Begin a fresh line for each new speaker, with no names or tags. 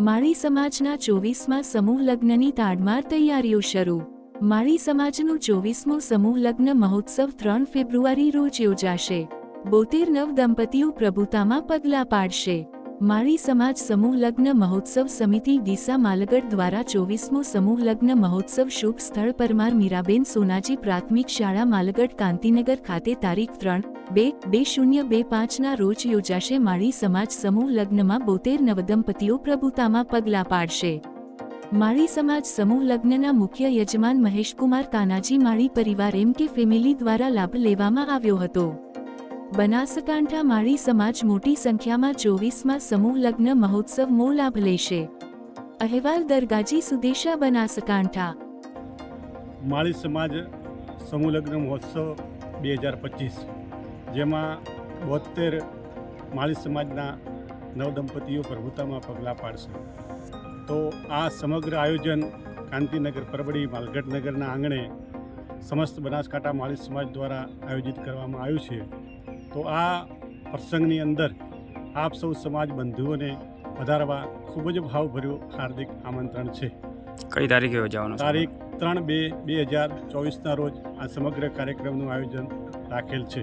માળી સમાજના ચોવીસમાં સમૂહ લગ્નની તાડમાર તૈયારીઓ શરૂ. માળી સમાજનું ચોવીસમું સમૂહ લગ્ન મહોત્સવ ત્રણ ફેબ્રુઆરી રોજ યોજાશે. બોતેર નવ દંપતીઓ પ્રભુતામાં પગલાં પાડશે. માળી સમાજ સમૂહ લગ્ન મહોત્સવ સમિતિ ડીસા માલગઢ દ્વારા ચોવીસમો સમૂહ લગ્ન મહોત્સવ શુભ સ્થળ પરમાર મીરાબેન સોનાજી પ્રાથમિક શાળા માલગઢ કાંતિનગર ખાતે તારીખ ત્રણ બે બે શૂન્ય બે પાંચના રોજ યોજાશે માળી સમાજ સમૂહ લગ્નમાં બોતેર નવદંપતીઓ પ્રભુતામાં પગલાં પાડશે. માળી સમાજ સમૂહ લગ્નના મુખ્ય યજમાન મહેશકુમાર કાનાજી માળી પરિવાર એમ કે ફેમિલી દ્વારા લાભ લેવામાં આવ્યો હતો. બનાસકાંઠા માળી સમાજ મોટી સંખ્યામાં ચોવીસમાં સમૂહ લગ્ન મહોત્સવનો લાભ લેશે. અહેવાલ દરગાજી સુદેશા બનાસકાંઠા.
માળી સમાજ સમૂહ લગ્ન મહોત્સવ બે હજાર પચીસ, જેમાં બોતેર માળી સમાજના નવદંપતીઓ પ્રભુતામાં પગલાં પાડશે. તો આ સમગ્ર આયોજન કાંતિનગર પરબડી માલગઢનગરના આંગણે સમસ્ત બનાસકાંઠા માળી સમાજ દ્વારા આયોજિત કરવામાં આવ્યું છે. તો આ પ્રસંગની અંદર આપ સૌ સમાજ બંધુઓને વધારવા ખૂબ જ ભાવભર્યું હાર્દિક આમંત્રણ છે.
કઈ તારીખે યોજાવાનો
તારીખ ત્રણ બે બે હજાર ચોવીસના રોજ આ સમગ્ર કાર્યક્રમનું આયોજન રાખેલ છે.